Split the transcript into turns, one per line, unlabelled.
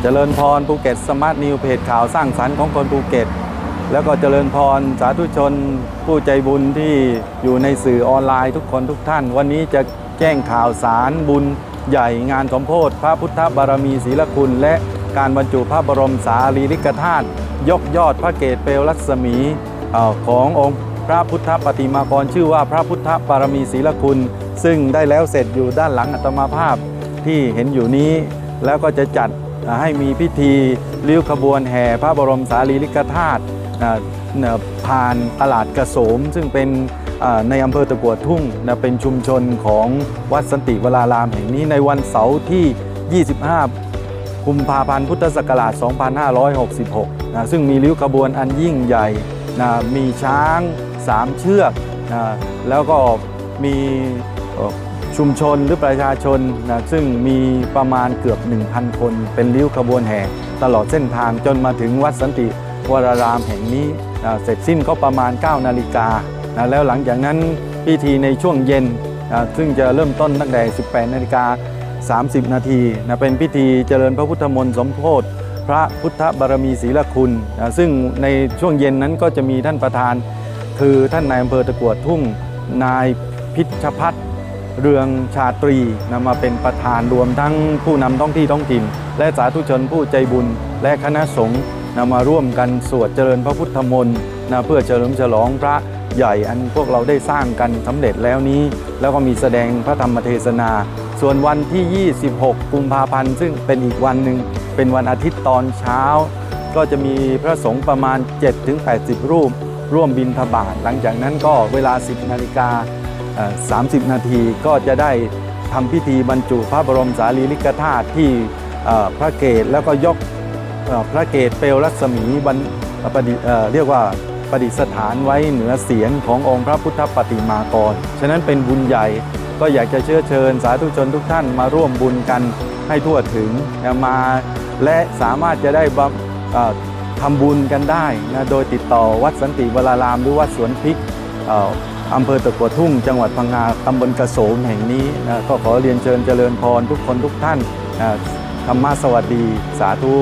เจริญพรภูเก็ตสมาร์ทนิวเพจข่าวสร้างสรรค์ของคนภูเก็ต แล้วก็เจริญพรสาธุชน ผู้ใจบุญที่อยู่ในสื่อออนไลน์ทุกคนทุกท่าน วันนี้จะแจ้งข่าวสารบุญใหญ่งานสมโพธิพระพุทธบารมีศีลคุณ และการบรรจุพระบรมสารีริกธาตุยกยอดพระเกศเปลวรัศมีขององค์พระพุทธปฏิมากรชื่อว่าพระพุทธบารมีศีลคุณ ซึ่งได้แล้วเสร็จอยู่ด้านหลังอัตมาภาพที่เห็นอยู่นี้แล้วก็จะจัด ให้มีพิธีริ้วขบวนแห่พระบรมสารีริกธาตุผ่านตลาดกระโสม ซึ่งเป็นในอำเภอตะกัวทุ่งเป็นชุมชนของวัดสันติวรารามแห่งนี้ในวันเสาร์ที่ 25 กุมภาพันธ์พุทธศักราช 2566นะซึ่งมีริ้วขบวนอันยิ่งใหญ่นะมีช้าง 3 เชือกนะแล้วก็มี ชุมชนหรือประชาชนนะซึ่งมีประมาณเกือบ 1,000 คน เป็นริ้วขบวนแห่ตลอดเส้นทางจนมาถึงวัดสันติวรารามแห่งนี้นะเสร็จสิ้นก็ประมาณ 9 นาฬิกานะแล้วหลังจากนั้นพิธีในช่วงเย็นนะซึ่งจะเริ่มต้นตั้งแต่ 18 นาฬิกา30 นาทีนะเป็นพิธีเจริญพระพุทธมนต์สมโพธิพระพุทธบารมีศีลคุณนะซึ่งในช่วงเย็นนั้นก็จะมีท่านประธาน คือท่านนายอำเภอตะกวดทุ่งนายพิชพัฒน์ เรืองชาตรีนะมาเป็นประธานรวมทั้งผู้นำท้องที่ท้องถิ่น และสาธุชนผู้ใจบุญ และคณะสงฆ์นะมาร่วมกันสวดเจริญพระพุทธมนต์นะเพื่อเฉลิมฉลองพระใหญ่อันพวกเราได้สร้างกันสำเร็จแล้วนี้ แล้วก็มีแสดงพระธรรมเทศนา ส่วนวันที่ 26 กุมภาพันธ์ ซึ่งเป็นอีกวันหนึ่งเป็นวันอาทิตย์ตอนเช้า ก็จะมีพระสงฆ์ประมาณ 7-80 รูป ร่วมบินทบาทหลังจากนั้นก็เวลา 10นาฬิกา 30 นาทีก็จะได้ทำพิธีบรรจุพระบรมสารีริกธาตุที่พระเกศแล้วก็ยกพระเกศเปลวรัศมีบรรปดิเเรียกว่าประดิษฐานไว้เหนือเสียนขององค์พระพุทธปฏิมากร ฉะนั้นเป็นบุญใหญ่ก็อยากจะเชื้อเชิญสาธุชนทุกท่านมาร่วมบุญกันให้ทั่วถึงมาและสามารถจะได้ทำบุญกันได้นะโดยติดต่อวัดสันติวรารามหรือวัดสวนพริก อำเภอตะกัวทุ่ง จังหวัดพังงาตำบลกระโสมแห่งนี้นะก็ขอเรียนเชิญเจริญพรทุกคนทุกท่านนะธรรมะสวัสดี สาธุ